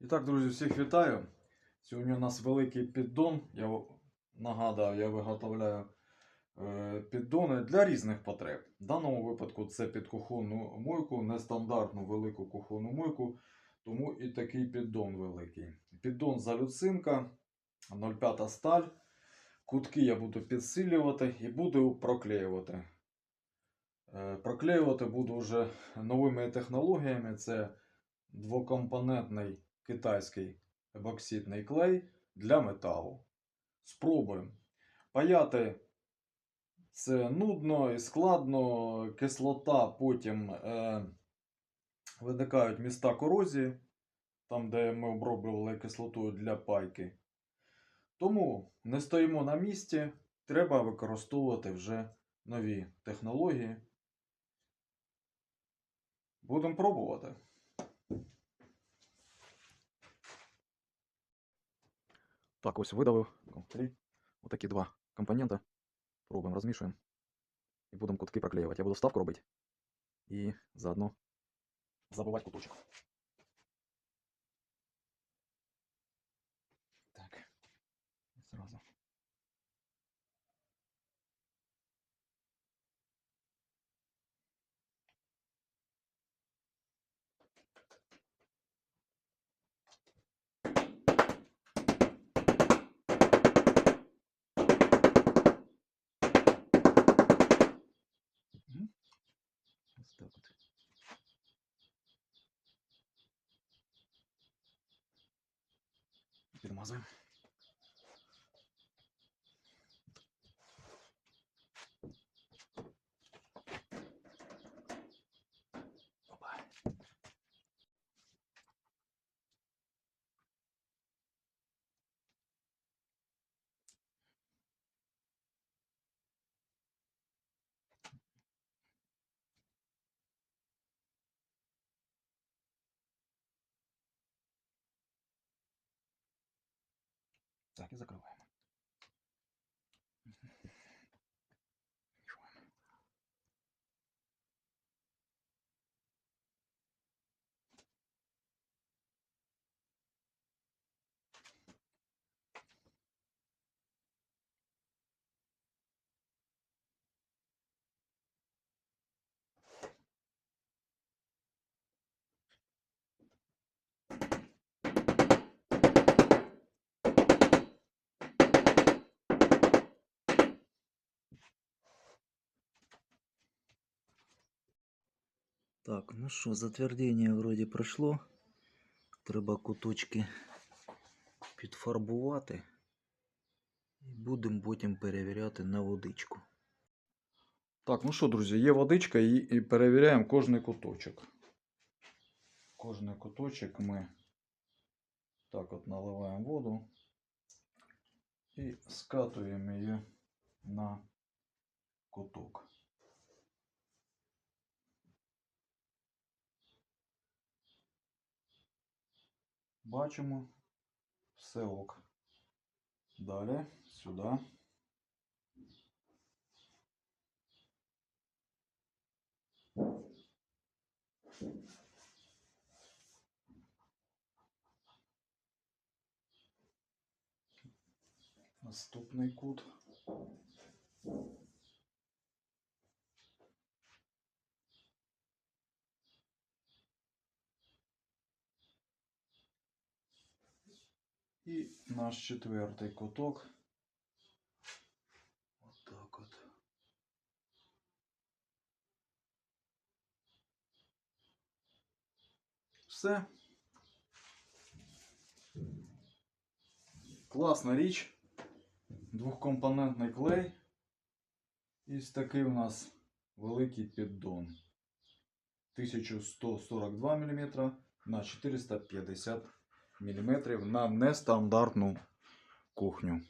І так, друзі, всіх вітаю. Сьогодні у нас великий піддон. Я нагадав, я виготовляю е, піддони для різних потреб. В даному випадку це під кухонну мойку, нестандартну велику кухонну мойку, тому і такий піддон великий. Піддон залюцинка, 0,5 сталь. Кутки я буду підсилювати і буду проклеювати. Е, Проклеювати буду вже новими технологіями. Це двокомпонентний китайський ебоксидний клей для металу. Спробуємо. Паяти це нудно і складно, кислота, потім е, виникають міста корозії, там, де ми оброблювали кислотою для пайки. Тому не стоїмо на місці, треба використовувати вже нові технології. Будемо пробувати. Так, ось видавив комплі. Отакі два компонента. Пробуємо, розмішуємо. І будемо кутки проклеювати. Я буду ставку робити. І заодно забивати куточок. Так. Зразу. Amazon. Так, и закриваємо. Так, ну що, затвердіння вроді пройшло. Треба куточки підфарбувати. І будемо потім перевіряти на водичку. Так, ну що, друзі, є водичка і, і перевіряємо кожний куточок. Кожний куточок ми так от наливаємо воду і скатуємо її на куток. Бачимо, все ок. Далі сюди. Наступний кут. І наш четвертий куток. Отак от. Все. Класна річ. Двохкомпонентний клей. І ось такий у нас великий піддон. 1142 мм на 450 мм на нестандартну кухню.